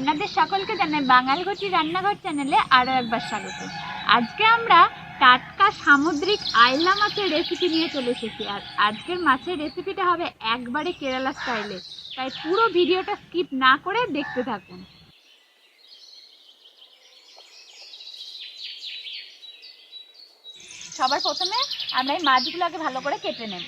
আপনাদের সকলকে জানাই বাঙালঘটি রান্নাঘর চ্যানেলে আরও একবার স্বাগত। আজকে আমরা টাটকা সামুদ্রিক আইলা মাছের রেসিপি নিয়ে চলে এসেছি আর আজকের মাছের রেসিপিটা হবে একবারে কেরালা স্টাইলে তাই পুরো ভিডিওটা স্কিপ না করে দেখতে থাকুন। সবার প্রথমে আমরা এই মাছগুলোকে ভালো করে কেটে নেব।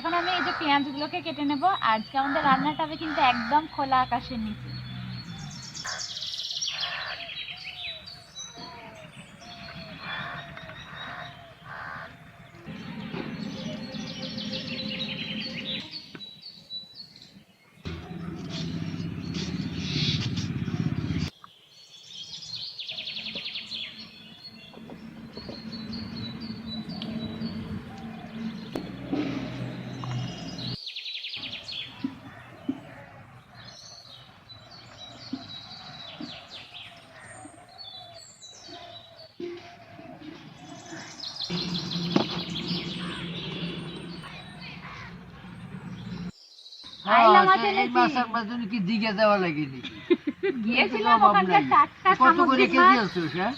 এখন আমি এই যে পেঁয়াজগুলোকে কেটে নেব। আজকে আমাদের রান্নাটা হবে কিন্তু একদম খোলা আকাশের নিচে। হ্যাঁ, এই এনেছি। কি দিকে দেওয়া লাগেনি গিয়েছিলাম ওখানকার টাটকা কত করে কেজি আছে হ্যাঁ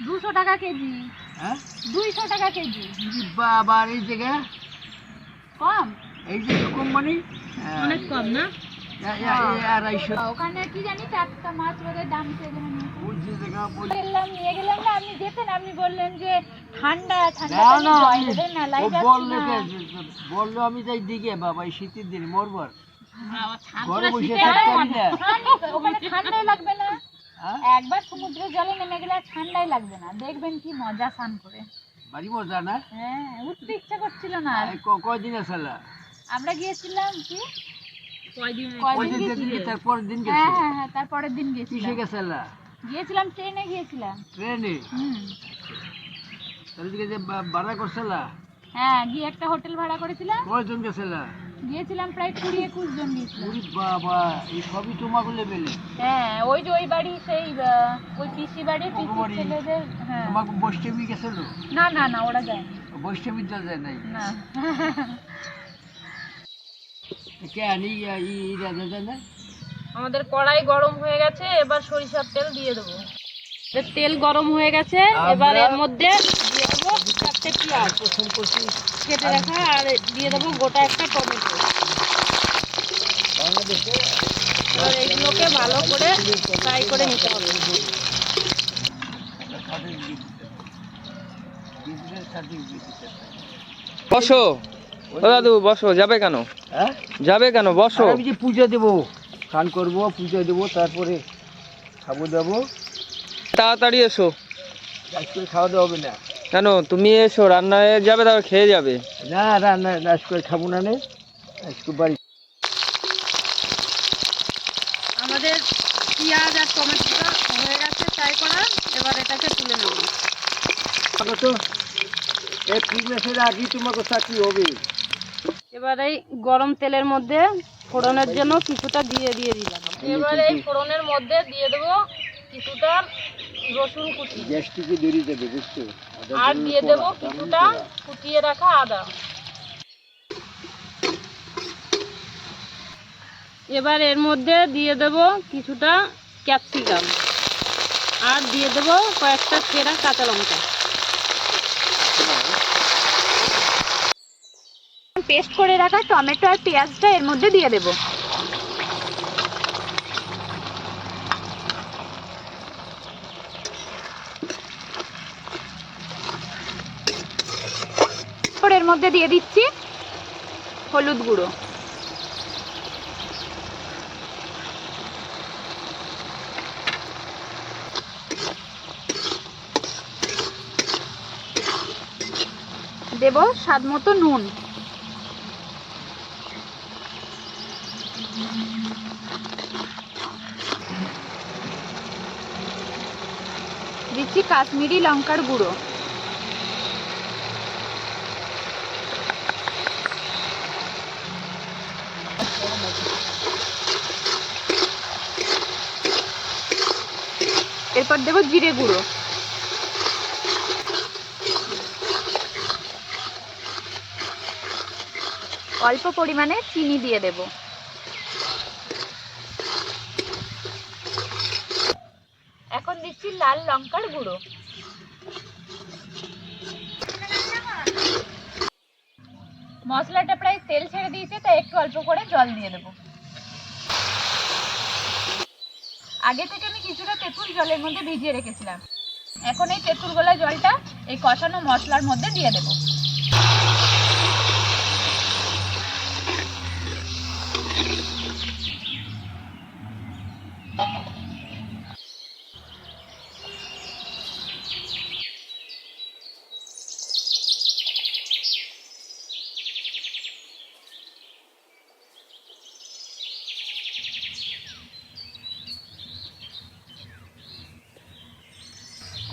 দুশো টাকা কেজি। হ্যাঁ? দুইশো টাকা কেজি। বাবা এই জায়গা? কম? এই যে কোম্পানি অনেক কম না? আড়াইশো। ওখানে কি জানি টাটকা মাছ দাম নিয়ে গেলাম না আপনি যেতেন আপনি বললেন যে ঠান্ডা ঠান্ডা না বললে না। যে- বলল আমি যাই দিকে বাবা এই শীতের দিন মরবার। ঘরে বসে থাকতে হয় ওখানে ঠান্ডাই লাগবে না। হ্যাঁ? একবার সমুদ্রের জলে নেমে গেলে ঠান্ডাই লাগবে না। দেখবেন কি মজা স্নান করে। বাড়ি মজা না? হ্যাঁ উঠতে ইচ্ছা করছিল না আর। এই ক- কয়দিন আসলা আমরা গিয়েছিলাম কি? কয়দিন ওই দিন তারপরের হ্যাঁ হ্যাঁ হ্যাঁ তারপরের দিন গিয়েছিলাম। গিয়েছিলাম ট্রেনে গিয়েছিলাম। ট্রেনে? তাহলে যে ভাড়া করছিলা হ্যাঁ গিয়ে একটা হোটেল ভাড়া করেছিলাম। কয়জন গেছিলা গিয়েছিলাম প্রায় কুড়ি একুশ জন গিয়েছিলাম। বাবা এই সবই তোমাকে লেবেলে হ্যাঁ ওই যে ওই বাড়ি সেই ওই পিসি বাড়ি পিসি ছেলেদের হ্যাঁ। তোমাকে বৈষ্ণবী গেছিল না না না ওরা যায় বৈষ্ণবী যায় নাই? না। কে ই রাজা যায় না আমাদের কড়াই গরম হয়ে গেছে এবার সরিষার তেল দিয়ে দেবো। তেল গরম হয়ে গেছে এবার এর মধ্যে দিয়ে দেবো চারটে পেঁয়াজ। প্রথম করছি কেটে রাখা আর দিয়ে দেবো গোটা একটা টমেটো। এবার এইগুলোকে ভালো করে ফ্রাই করে নিতে হবে। বসো। ও দাদু বসো। যাবে কেন? হ্যাঁ? যাবে কেন? বসো। আমি যে পূজা দেবো স্নান করব পূজা দেবো তারপরে খাব দাবো। তাড়াতাড়ি এসো। খাওয়া দাওয়া হবে না। কেন? তুমি এসো রান্নায় যাবে তারপর খেয়ে যাবে। না রান্না আজকে খাব না নে। আজকে বাড়ি আমাদের পেঁয়াজ আর টমেটোটা হয়ে গেছে ফ্রাই করা। এবার এটাকে তুলে নেব। তো এই তিন মাসের আগেই তোমাকে চাকরি হবে। এবার এই গরম তেলের মধ্যে ফোড়নের জন্য কিছুটা দিয়ে দিয়ে দিলাম। এবার এই ফোড়নের মধ্যে দিয়ে দেবো কিছুটা রসুন কুচি গ্যাসটিকে দেরি যাবে বুঝছ? আর দিয়ে দেবো কিছুটা কুচিয়ে রাখা আদা। এবার এর মধ্যে দিয়ে দেব কিছুটা ক্যাপসিকাম। আর দিয়ে দেব কয়েকটা ছেঁড়া কাঁচা লঙ্কা। পেস্ট করে রাখা টমেটো আর পেঁয়াজটা এর মধ্যে দিয়ে দেব। তারপর এর মধ্যে দিয়ে দিচ্ছি হলুদ গুঁড়ো। দেব স্বাদ মতো নুন। দিচ্ছি কাশ্মীরি লঙ্কার গুঁড়ো। এরপর দেবো জিরে গুঁড়ো। অল্প পরিমাণে চিনি দিয়ে দেব। এখন দিচ্ছি লাল লঙ্কার গুঁড়ো। মশলাটা প্রায় তেল ছেড়ে দিয়েছে, তাই একটু অল্প করে জল দিয়ে দেবো। আগে থেকে আমি কিছুটা তেঁতুল জলের মধ্যে ভিজিয়ে রেখেছিলাম। এখন এই তেঁতুল গোলা জলটা এই কষানো মশলার মধ্যে দিয়ে দেবো।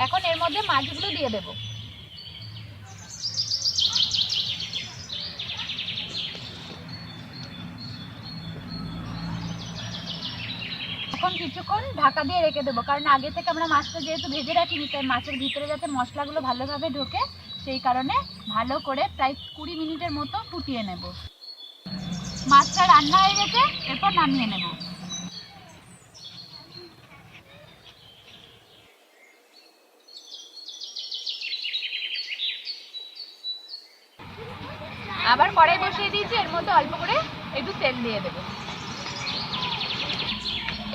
এখন এর মধ্যে মাছগুলো দিয়ে দেবো। এখন কিছুক্ষণ ঢাকা দিয়ে রেখে দেবো, কারণ আগে থেকে আমরা মাছটা যেহেতু ভেজে রাখিনি, তাই মাছের ভিতরে যাতে মশলাগুলো ভালোভাবে ঢোকে, সেই কারণে ভালো করে প্রায় কুড়ি মিনিটের মতো ফুটিয়ে নেব। মাছটা রান্না হয়ে গেছে, এরপর নামিয়ে নেব আবার কড়াই বসিয়ে দিয়েছি এর মধ্যে অল্প করে একটু তেল দিয়ে দেবো।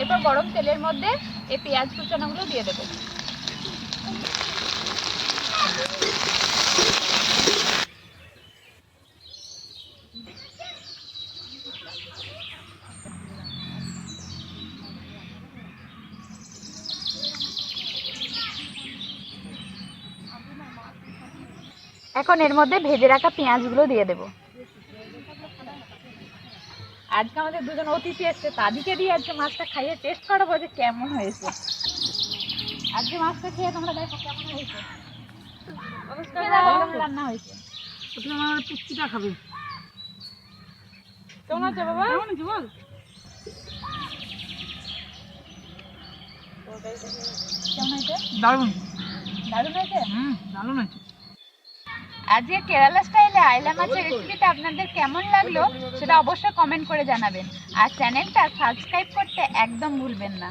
এরপর গরম তেলের মধ্যে এই পেঁয়াজ কুচানোগুলো দিয়ে দেবো। এখন এর মধ্যে ভেজে রাখা পেঁয়াজগুলো দিয়ে দেবো। আজকে আমাদের দুজন অতিথি এসছে তাদেরকে দিয়ে আজকে মাছটা খাইয়ে টেস্ট করাবো যে কেমন হয়েছে। আজকে মাছটা খেয়ে তোমরা দেখো কেমন হয়েছে। রান্না হয়েছে। আমার পুষ্টিটা খাবে। কেমন আছে বাবা? কেমন আছে বল। কেমন হয়েছে? দারুণ। দারুণ হয়েছে? হুম দারুণ আছে আজকে কেরালা স্টাইলে আইলা মাছের রেসিপিটা আপনাদের কেমন লাগল সেটা অবশ্যই কমেন্ট করে জানাবেন। আর চ্যানেলটা সাবস্ক্রাইব করতে একদম ভুলবেন না।